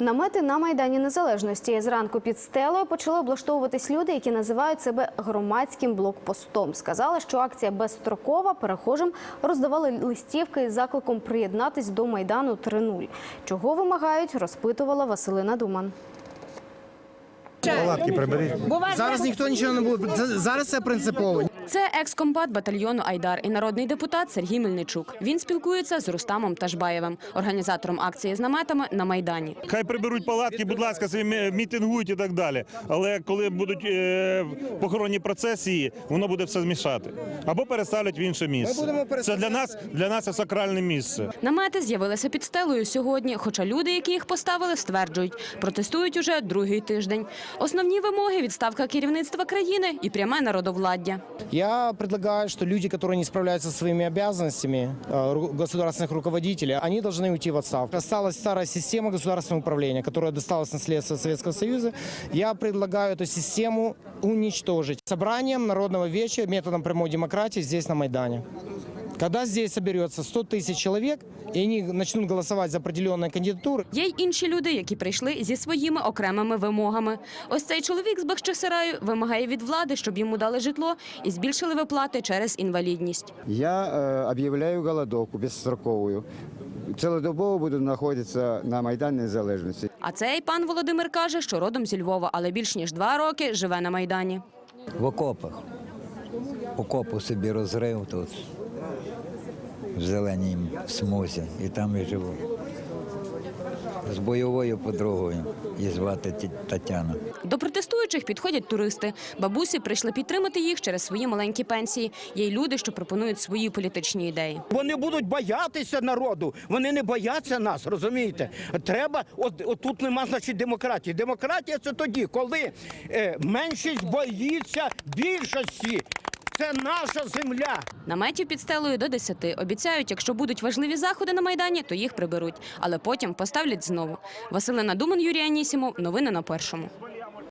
Намети на майдані незалежності зранку під стелою почали облаштовуватись люди, які називають себе громадським блокпостом. Сказали, що акція безстрокова. Перехожим роздавали листівки із закликом приєднатись до майдану 3.0. Чого вимагають, розпитувала Василина Думан. Палатки приберіть. Зараз ніхто нічого не буде. Зараз це принципово. Це екс-комбат батальйону Айдар і народний депутат Сергій Мельничук. Він спілкується з Рустамом Ташбаєвим, організатором акції з наметами на майдані. Хай приберуть палатки, будь ласка, собі мітингують і так далі. Але коли будуть е, похоронні процесії, воно буде все змішати. Або переставлять в інше місце. будемо Це для нас для нас це сакральне місце. Намети з'явилися під стелею сьогодні. Хоча люди, які їх поставили, стверджують, протестують уже другий тиждень. Основні вимоги відставка керівництва країни і пряме народовладдя. Я предлагаю, что люди, которые не справляются со своими обязанностями э, ру- государственных руководителей, они должны уйти в отставку. Осталась старая система государственного управления, которая досталась наследство Советского Союза. Я предлагаю эту систему уничтожить собранием народного вечера методом прямой демократии здесь на Майдане. Когда здесь соберется 100 тысяч человек, и они начнут голосовать за определенные кандидатуры, Є й інші люди, які прийшли зі своїми окремими вимогами. Ось цей чоловік з Бахчисараю вимагає від влади, щоб йому дали житло і збільшили виплати через інвалідність. Я э, объявляю голодовку бесстроковую. Цілодобово буду знаходитися на Майдані Незалежності. А цей пан Володимир каже, що родом зі Львова, але більш ніж два роки живе на майдані. В окопах. Окопу собі розрив тут, в зеленій смузі, і там і живу. З бойовою подругою, її звати Ті- Тетяна. До протестуючих підходять туристи. Бабусі прийшли підтримати їх через свої маленькі пенсії. Є й люди, що пропонують свої політичні ідеї. Вони будуть боятися народу. Вони не бояться нас, розумієте? Треба, от, от тут нема значить демократії. Демократія це тоді, коли е, меншість боїться більшості. Це наша земля. Наметів під стелою до 10. Обіцяють, якщо будуть важливі заходи на майдані, то їх приберуть, але потім поставлять знову. Василина Думан, Юрій Анісімов. Новини на першому.